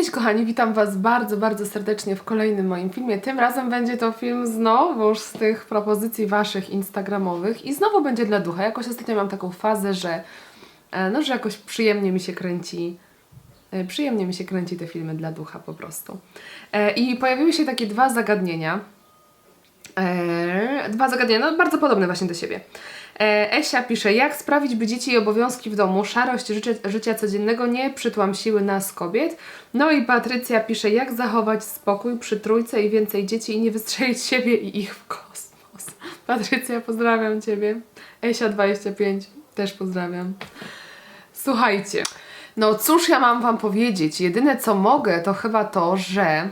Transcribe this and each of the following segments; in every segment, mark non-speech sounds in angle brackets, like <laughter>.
Cześć kochani, witam Was bardzo, bardzo serdecznie w kolejnym moim filmie. Tym razem będzie to film znowu z tych propozycji Waszych instagramowych i znowu będzie dla ducha. Jakoś ostatnio mam taką fazę, że e, no, że jakoś przyjemnie mi się kręci e, przyjemnie mi się kręci te filmy dla ducha po prostu. E, I pojawiły się takie dwa zagadnienia. Dwa zagadnienia, no bardzo podobne właśnie do siebie. E, Esia pisze, jak sprawić, by dzieci i obowiązki w domu, szarość życia, życia codziennego nie przytłamsiły nas kobiet. No i Patrycja pisze, jak zachować spokój przy trójce i więcej dzieci i nie wystrzelić siebie i ich w kosmos. <laughs> Patrycja, pozdrawiam Ciebie. Esia25, też pozdrawiam. Słuchajcie, no cóż ja mam Wam powiedzieć? Jedyne co mogę to chyba to, że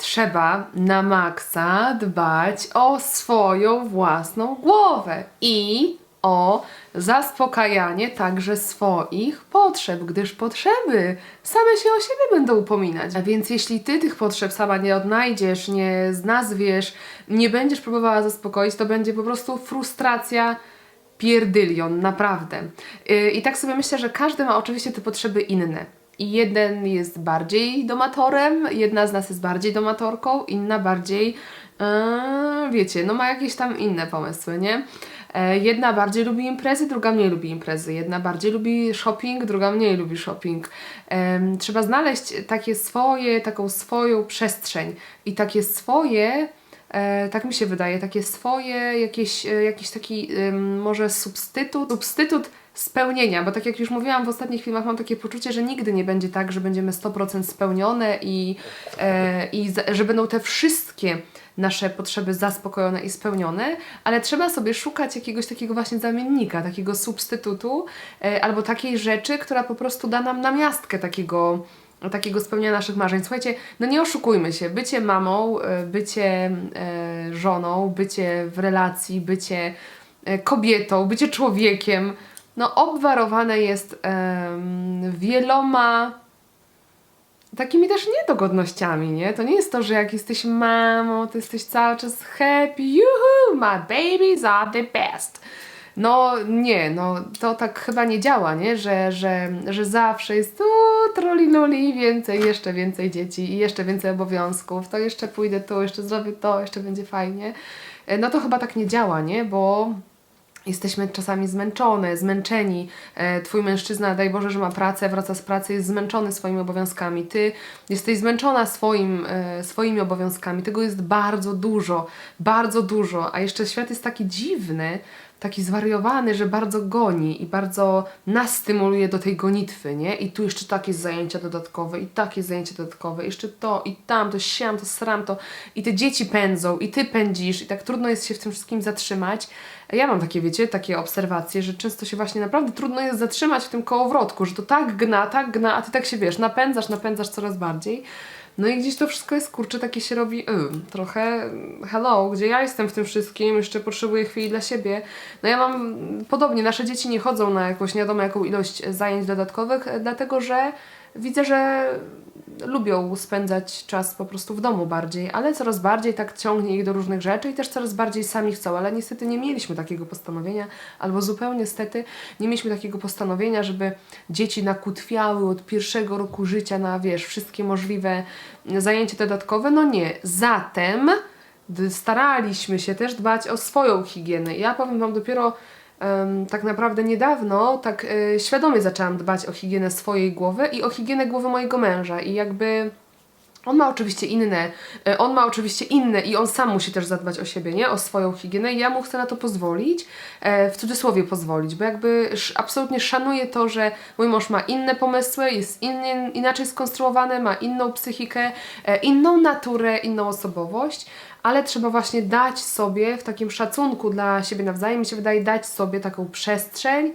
trzeba na maksa dbać o swoją własną głowę i o zaspokajanie także swoich potrzeb, gdyż potrzeby same się o siebie będą upominać. A więc jeśli ty tych potrzeb sama nie odnajdziesz, nie znazwiesz, nie będziesz próbowała zaspokoić, to będzie po prostu frustracja pierdylion, naprawdę. Yy, I tak sobie myślę, że każdy ma oczywiście te potrzeby inne. I jeden jest bardziej domatorem, jedna z nas jest bardziej domatorką, inna bardziej, yy, wiecie, no ma jakieś tam inne pomysły, nie? E, Jedna bardziej lubi imprezy, druga mniej lubi imprezy. Jedna bardziej lubi shopping, druga mniej lubi shopping. Trzeba znaleźć takie swoje, taką swoją przestrzeń i takie swoje, e, tak mi się wydaje, takie swoje, jakieś, e, jakiś taki może substytut, substytut spełnienia, bo tak jak już mówiłam w ostatnich filmach, mam takie poczucie, że nigdy nie będzie tak, że będziemy 100% spełnione i, e, i że będą te wszystkie nasze potrzeby zaspokojone i spełnione, ale trzeba sobie szukać jakiegoś takiego właśnie zamiennika, takiego substytutu e, albo takiej rzeczy, która po prostu da nam namiastkę takiego takiego spełnienia naszych marzeń. Słuchajcie, no nie oszukujmy się, bycie mamą, e, bycie e, żoną, bycie w relacji, bycie e, kobietą, bycie człowiekiem, no obwarowane jest wieloma takimi też niedogodnościami, nie? To nie jest to, że jak jesteś mamą, to jesteś cały czas happy, juhu, my babies are the best. No nie, no to tak chyba nie działa, nie? Że, że, że zawsze jest tu trolinuli, więcej, jeszcze więcej dzieci i jeszcze więcej obowiązków, to jeszcze pójdę tu, jeszcze zrobię to, jeszcze będzie fajnie. E, No to chyba tak nie działa, nie? Bo Jesteśmy czasami zmęczone, zmęczeni. E, Twój mężczyzna, daj Boże, że ma pracę, wraca z pracy, jest zmęczony swoimi obowiązkami. Ty jesteś zmęczona swoim, e, swoimi obowiązkami. Tego jest bardzo dużo, bardzo dużo. A jeszcze świat jest taki dziwny, taki zwariowany, że bardzo goni i bardzo nas stymuluje do tej gonitwy, nie? I tu jeszcze takie zajęcia dodatkowe, i takie zajęcia dodatkowe, jeszcze to, i tam, to siam, to sram, to i te dzieci pędzą, i ty pędzisz, i tak trudno jest się w tym wszystkim zatrzymać. Ja mam takie, wiecie, takie obserwacje, że często się właśnie naprawdę trudno jest zatrzymać w tym kołowrotku, że to tak gna, tak gna, a ty tak się, wiesz, napędzasz, napędzasz coraz bardziej. No i gdzieś to wszystko jest, kurczę, takie się robi, y, trochę hello, gdzie ja jestem w tym wszystkim, jeszcze potrzebuję chwili dla siebie. No ja mam podobnie, nasze dzieci nie chodzą na jakąś nie wiadomo jaką ilość zajęć dodatkowych, e, dlatego że widzę, że lubią spędzać czas po prostu w domu bardziej, ale coraz bardziej tak ciągnie ich do różnych rzeczy i też coraz bardziej sami chcą, ale niestety nie mieliśmy takiego postanowienia, albo zupełnie niestety nie mieliśmy takiego postanowienia, żeby dzieci nakutwiały od pierwszego roku życia na, wiesz, wszystkie możliwe zajęcia dodatkowe. No nie. Zatem staraliśmy się też dbać o swoją higienę. Ja powiem Wam dopiero tak naprawdę niedawno tak e, świadomie zaczęłam dbać o higienę swojej głowy i o higienę głowy mojego męża i jakby on ma oczywiście inne, e, on ma oczywiście inne i on sam musi też zadbać o siebie, nie? O swoją higienę i ja mu chcę na to pozwolić, e, w cudzysłowie pozwolić, bo jakby absolutnie szanuję to, że mój mąż ma inne pomysły, jest inny, inaczej skonstruowany, ma inną psychikę, e, inną naturę, inną osobowość, ale trzeba właśnie dać sobie w takim szacunku dla siebie nawzajem, mi się wydaje, dać sobie taką przestrzeń,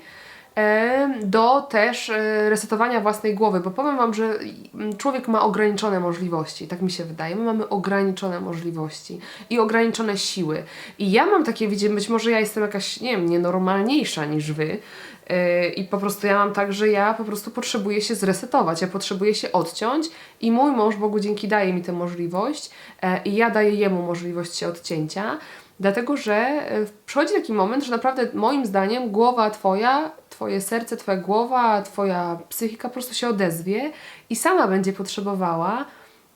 do też e, resetowania własnej głowy, bo powiem Wam, że człowiek ma ograniczone możliwości, tak mi się wydaje. My mamy ograniczone możliwości i ograniczone siły. I ja mam takie, widzicie, być może ja jestem jakaś, nie wiem, nienormalniejsza niż Wy, Yy, I po prostu ja mam tak, że ja po prostu potrzebuję się zresetować, ja potrzebuję się odciąć i mój mąż Bogu dzięki daje mi tę możliwość e, i ja daję jemu możliwość się odcięcia, dlatego że e, przychodzi taki moment, że naprawdę moim zdaniem głowa twoja, Twoje serce, Twoja głowa, Twoja psychika po prostu się odezwie i sama będzie potrzebowała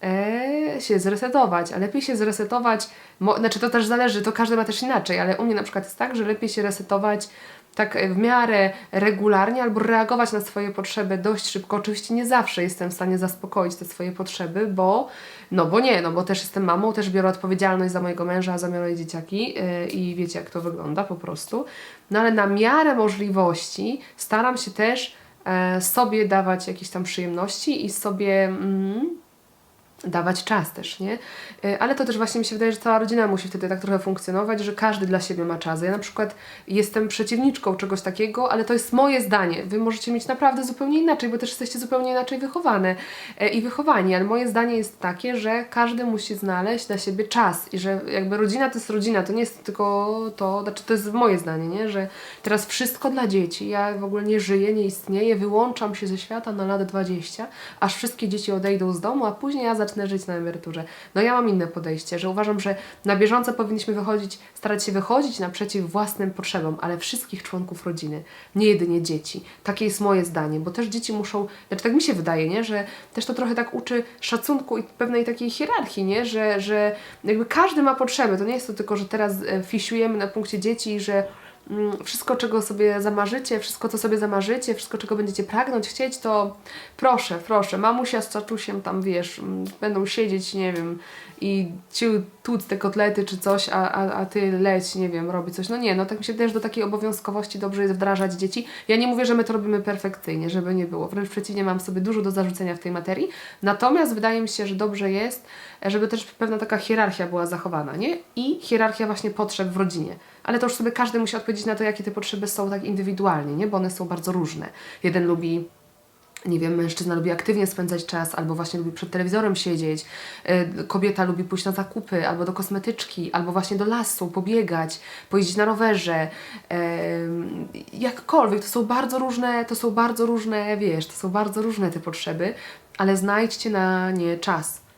e, się zresetować, a lepiej się zresetować, mo, znaczy to też zależy, to każdy ma też inaczej, ale u mnie na przykład jest tak, że lepiej się resetować tak w miarę regularnie albo reagować na swoje potrzeby dość szybko. Oczywiście nie zawsze jestem w stanie zaspokoić te swoje potrzeby, bo no bo nie, no bo też jestem mamą, też biorę odpowiedzialność za mojego męża, za moje dzieciaki yy, i wiecie jak to wygląda po prostu. No ale na miarę możliwości staram się też e, sobie dawać jakieś tam przyjemności i sobie mm, dawać czas też, nie? Y, Ale to też właśnie mi się wydaje, że cała rodzina musi wtedy tak trochę funkcjonować, że każdy dla siebie ma czas. Ja na przykład jestem przeciwniczką czegoś takiego, ale to jest moje zdanie. Wy możecie mieć naprawdę zupełnie inaczej, bo też jesteście zupełnie inaczej wychowane e, i wychowani, ale moje zdanie jest takie, że każdy musi znaleźć dla siebie czas i że jakby rodzina to jest rodzina, to nie jest tylko to, znaczy to jest moje zdanie, nie? Że teraz wszystko dla dzieci, ja w ogóle nie żyję, nie istnieję, wyłączam się ze świata na lat 20, aż wszystkie dzieci odejdą z domu, a później ja zacznę żyć na emeryturze. No ja mam inne podejście, że uważam, że na bieżąco powinniśmy wychodzić, starać się wychodzić naprzeciw własnym potrzebom, ale wszystkich członków rodziny, nie jedynie dzieci. Takie jest moje zdanie, bo też dzieci muszą, znaczy tak mi się wydaje, nie? że też to trochę tak uczy szacunku i pewnej takiej hierarchii, nie? Że, że jakby każdy ma potrzeby. To nie jest to tylko, że teraz e, fisiujemy na punkcie dzieci, że wszystko, czego sobie zamarzycie, wszystko, co sobie zamarzycie, wszystko, czego będziecie pragnąć, chcieć, to proszę, proszę, mamusia z czatusiem tam, wiesz, mm, będą siedzieć, nie wiem, i ci tłuc te kotlety czy coś, a, a, a ty leć, nie wiem, robi coś. No nie, no tak mi się że do takiej obowiązkowości dobrze jest wdrażać dzieci. Ja nie mówię, że my to robimy perfekcyjnie, żeby nie było. Wręcz przeciwnie, mam sobie dużo do zarzucenia w tej materii. Natomiast wydaje mi się, że dobrze jest, żeby też pewna taka hierarchia była zachowana, nie? I hierarchia właśnie potrzeb w rodzinie. Ale to już sobie każdy musi odpowiedzieć na to, jakie te potrzeby są tak indywidualnie, nie? Bo one są bardzo różne. Jeden lubi nie wiem, mężczyzna lubi aktywnie spędzać czas, albo właśnie lubi przed telewizorem siedzieć, y, kobieta lubi pójść na zakupy, albo do kosmetyczki, albo właśnie do lasu, pobiegać, pojeździć na rowerze, em, jakkolwiek, to są bardzo różne, to są bardzo różne, wiesz, to są bardzo różne te potrzeby, ale znajdźcie na nie czas.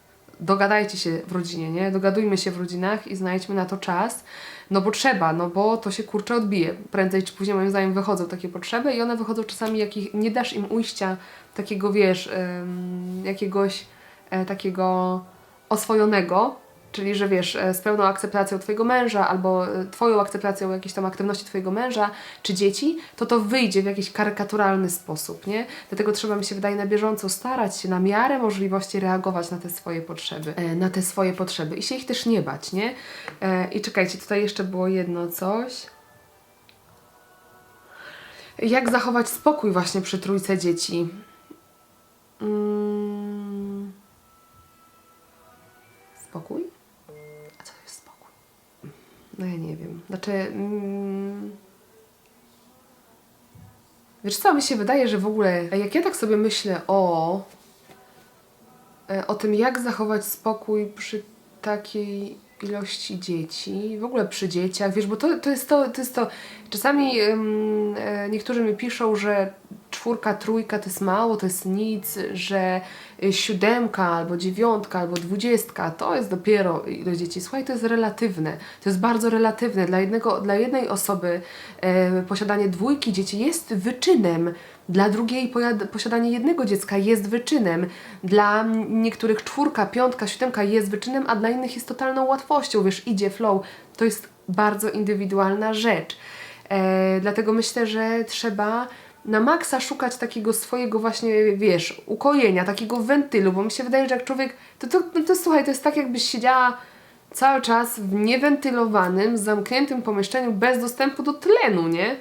Dogadajcie się w rodzinie, nie? Dogadujmy się w rodzinach i znajdźmy na to czas, no bo trzeba, no bo to się kurczę odbije. Prędzej czy później moim zdaniem wychodzą takie potrzeby i one wychodzą czasami, jakich nie dasz im ujścia takiego, wiesz, ym, jakiegoś e, takiego oswojonego, czyli że wiesz, e, z pełną akceptacją Twojego męża albo e, Twoją akceptacją jakiejś tam aktywności Twojego męża czy dzieci, to to wyjdzie w jakiś karykaturalny sposób, nie? Dlatego trzeba mi się wydaje na bieżąco starać się na miarę możliwości reagować na te swoje potrzeby, e, na te swoje potrzeby i się ich też nie bać, nie? I czekajcie, tutaj jeszcze było jedno coś. Jak zachować spokój właśnie przy trójce dzieci? Mm. Spokój? A co to jest spokój? No ja nie wiem. Znaczy. Mm, wiesz co, mi się wydaje, że w ogóle, jak ja tak sobie myślę o, e, o tym, jak zachować spokój przy takiej ilości dzieci, w ogóle przy dzieciach, wiesz, bo to, to, jest, to, to jest to. Czasami ym, e, niektórzy mi piszą, że czwórka, trójka to jest mało, to jest nic, że y, siódemka albo dziewiątka albo dwudziestka to jest dopiero ilość dzieci. Słuchaj, to jest relatywne. To jest bardzo relatywne. Dla, jednego, dla jednej osoby e, posiadanie dwójki dzieci jest wyczynem. Dla drugiej posiadanie jednego dziecka jest wyczynem. Dla niektórych czwórka, piątka, siódemka jest wyczynem, a dla innych jest totalną łatwością. Wiesz, idzie flow. To jest bardzo indywidualna rzecz. E, dlatego myślę, że trzeba na maksa szukać takiego swojego właśnie, wiesz, ukojenia, takiego wentylu, bo mi się wydaje, że jak człowiek, to, to, no to słuchaj, to jest tak jakbyś siedziała cały czas w niewentylowanym, zamkniętym pomieszczeniu bez dostępu do tlenu, nie?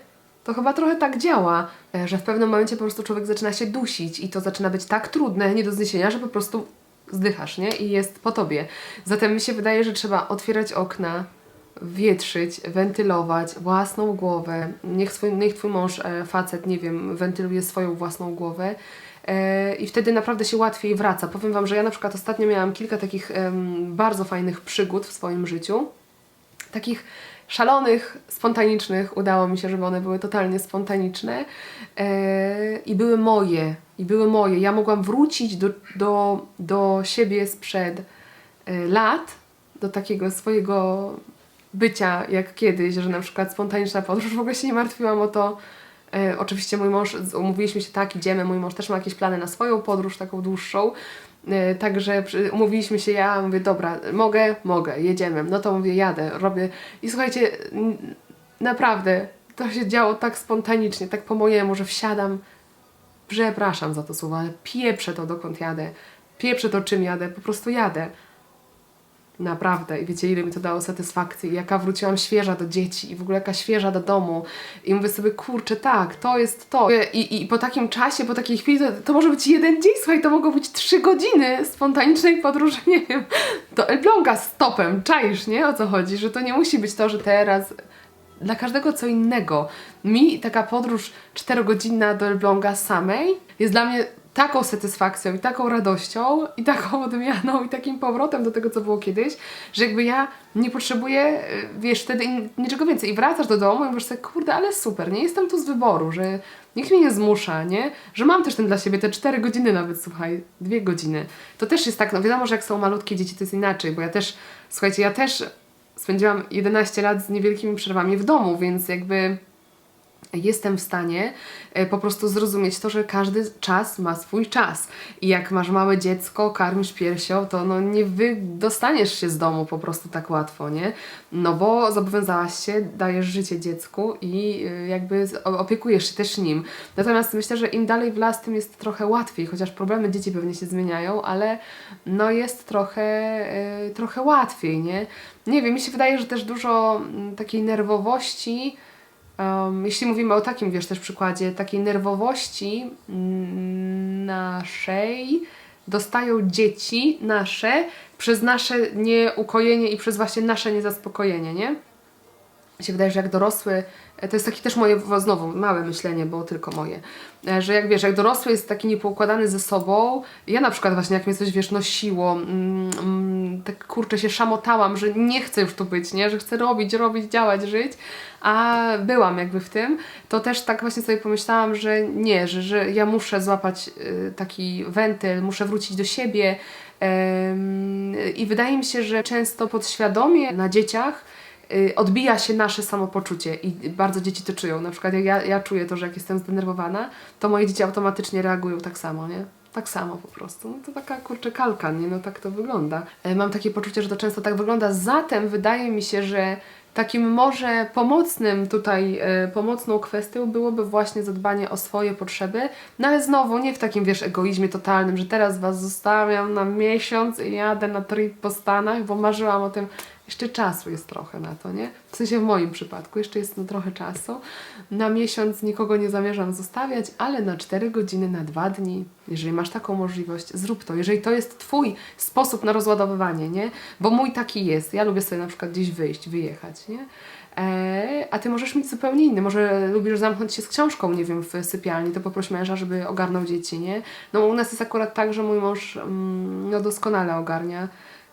To chyba trochę tak działa, e, że w pewnym momencie po prostu człowiek zaczyna się dusić i to zaczyna być tak trudne, nie do zniesienia, że po prostu zdychasz, nie? I jest po tobie. Zatem mi się wydaje, że trzeba otwierać okna, wietrzyć, wentylować własną głowę. Niech, swój, niech twój mąż, e, facet, nie wiem, wentyluje swoją własną głowę. E, I wtedy naprawdę się łatwiej wraca. Powiem Wam, że ja na przykład ostatnio miałam kilka takich bardzo fajnych przygód w swoim życiu. Takich szalonych, spontanicznych. Udało mi się, żeby one były totalnie spontaniczne e, i były moje. I były moje. Ja mogłam wrócić do, do, do siebie sprzed lat, do takiego swojego bycia jak kiedyś, że na przykład spontaniczna podróż, w ogóle się nie martwiłam o to, E, oczywiście mój mąż, umówiliśmy się tak, idziemy, mój mąż też ma jakieś plany na swoją podróż, taką dłuższą. E, Także przy- umówiliśmy się, ja mówię, dobra, mogę, mogę, jedziemy. No to mówię, jadę, robię. I słuchajcie, naprawdę, to się działo tak spontanicznie, tak po mojemu, że wsiadam, przepraszam za to słowo, ale pieprzę to dokąd jadę, pieprzę to czym jadę, po prostu jadę. Naprawdę. I wiecie, ile mi to dało satysfakcji. Jaka wróciłam świeża do dzieci i w ogóle jaka świeża do domu. I mówię sobie, kurczę, tak, to jest to. I, i po takim czasie, po takiej chwili, to, to może być jeden dzień, słuchaj, to mogą być trzy godziny spontanicznej podróży, <laughs> nie wiem, do Elbląga z topem. Czaisz, nie? O co chodzi? Że to nie musi być to, że teraz dla każdego co innego. Mi taka podróż czterogodzinna do Elbląga samej jest dla mnie taką satysfakcją i taką radością i taką <laughs> odmianą i takim powrotem do tego, co było kiedyś, że jakby ja nie potrzebuję, y, wiesz, wtedy niczego więcej. I wracasz do domu i mówisz sobie, kurde, ale super, nie jestem tu z wyboru, że nikt mnie nie zmusza, nie? Że mam też ten dla siebie te cztery godziny nawet, słuchaj, dwie godziny. To też jest tak, no wiadomo, że jak są malutkie dzieci, to jest inaczej, bo ja też, słuchajcie, ja też spędziłam 11 lat z niewielkimi przerwami w domu, więc jakby jestem w stanie e, po prostu zrozumieć to, że każdy czas ma swój czas. I jak masz małe dziecko, karmisz piersią, to no nie wydostaniesz się z domu po prostu tak łatwo, nie? No bo zobowiązałaś się, dajesz życie dziecku i y, jakby opiekujesz się też nim. Natomiast myślę, że im dalej w las, tym jest trochę łatwiej, chociaż problemy dzieci pewnie się zmieniają, ale no jest trochę, y, trochę łatwiej, nie? Nie wiem, mi się wydaje, że też dużo takiej nerwowości Um, jeśli mówimy o takim, wiesz, też przykładzie, takiej nerwowości mm, naszej dostają dzieci nasze przez nasze nieukojenie i przez właśnie nasze niezaspokojenie, nie? Się wydaje, że jak dorosły, e, to jest takie też moje, znowu, małe myślenie, bo tylko moje, e, że jak wiesz, jak dorosły jest taki niepoukładany ze sobą, ja na przykład właśnie jak mnie coś, wiesz, nosiło, mm, mm, tak kurczę się szamotałam, że nie chcę już tu być, nie, że chcę robić, robić, działać, żyć, a byłam jakby w tym, to też tak właśnie sobie pomyślałam, że nie, że, że ja muszę złapać y, taki wentyl, muszę wrócić do siebie i wydaje mi się, że często podświadomie na dzieciach odbija się nasze samopoczucie i bardzo dzieci to czują. Na przykład jak ja, ja czuję to, że jak jestem zdenerwowana, to moje dzieci automatycznie reagują tak samo, nie? Tak samo po prostu. No to taka kurczę kalka, nie? No tak to wygląda. E, Mam takie poczucie, że to często tak wygląda. Zatem wydaje mi się, że takim może pomocnym tutaj, e, pomocną kwestią byłoby właśnie zadbanie o swoje potrzeby, no ale znowu nie w takim, wiesz, egoizmie totalnym, że teraz Was zostawiam na miesiąc i jadę na trip po Stanach, bo marzyłam o tym, jeszcze czasu jest trochę na to, nie? W sensie w moim przypadku jeszcze jest no trochę czasu. Na miesiąc nikogo nie zamierzam zostawiać, ale na 4 godziny, na 2 dni, jeżeli masz taką możliwość, zrób to. Jeżeli to jest Twój sposób na rozładowywanie, nie? Bo mój taki jest. Ja lubię sobie na przykład gdzieś wyjść, wyjechać, nie? E, a Ty możesz mieć zupełnie inny. Może lubisz zamknąć się z książką, nie wiem, w sypialni, to poproś męża, żeby ogarnął dzieci, nie? No u nas jest akurat tak, że mój mąż mm, no, doskonale ogarnia.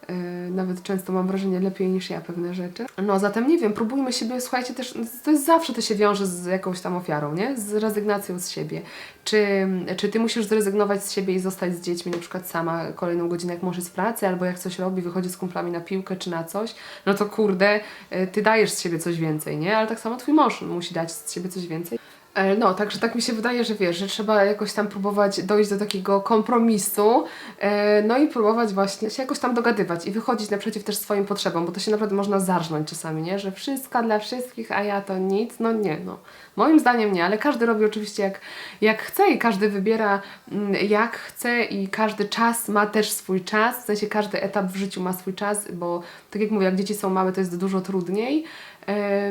Yy, nawet często mam wrażenie lepiej niż ja pewne rzeczy. No zatem nie wiem, próbujmy siebie, słuchajcie też, to jest zawsze to się wiąże z jakąś tam ofiarą, nie? Z rezygnacją z siebie. Czy, czy ty musisz zrezygnować z siebie i zostać z dziećmi na przykład sama kolejną godzinę, jak mąż jest w pracy, albo jak coś robi, wychodzi z kumplami na piłkę czy na coś, no to kurde, yy, ty dajesz z siebie coś więcej, nie? Ale tak samo twój mąż musi dać z siebie coś więcej. E, No, także tak mi się wydaje, że wiesz, że trzeba jakoś tam próbować dojść do takiego kompromisu, e, no i próbować właśnie się jakoś tam dogadywać i wychodzić naprzeciw też swoim potrzebom, bo to się naprawdę można zarżnąć czasami, nie? Że wszystko dla wszystkich, a ja to nic. No nie, no. Moim zdaniem nie, ale każdy robi oczywiście jak, jak chce i każdy wybiera mm, jak chce i każdy czas ma też swój czas, w sensie każdy etap w życiu ma swój czas, bo tak jak mówię, jak dzieci są małe, to jest dużo trudniej.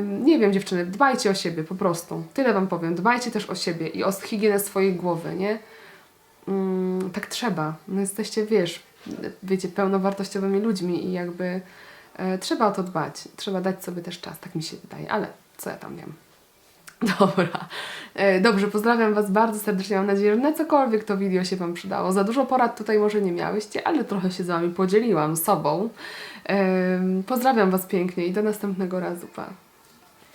Nie wiem, dziewczyny, dbajcie o siebie po prostu. Tyle Wam powiem. Dbajcie też o siebie i o higienę swojej głowy, nie? Mm, tak trzeba. No jesteście, wiesz, wiecie, pełnowartościowymi ludźmi i jakby e, trzeba o to dbać. Trzeba dać sobie też czas, tak mi się wydaje. Ale co ja tam wiem? <laughs> Dobra. E, Dobrze, pozdrawiam Was bardzo serdecznie. Mam nadzieję, że na cokolwiek to wideo się Wam przydało. Za dużo porad tutaj może nie miałyście, ale trochę się z Wami podzieliłam sobą. Em, Pozdrawiam Was pięknie i do następnego razu. Pa.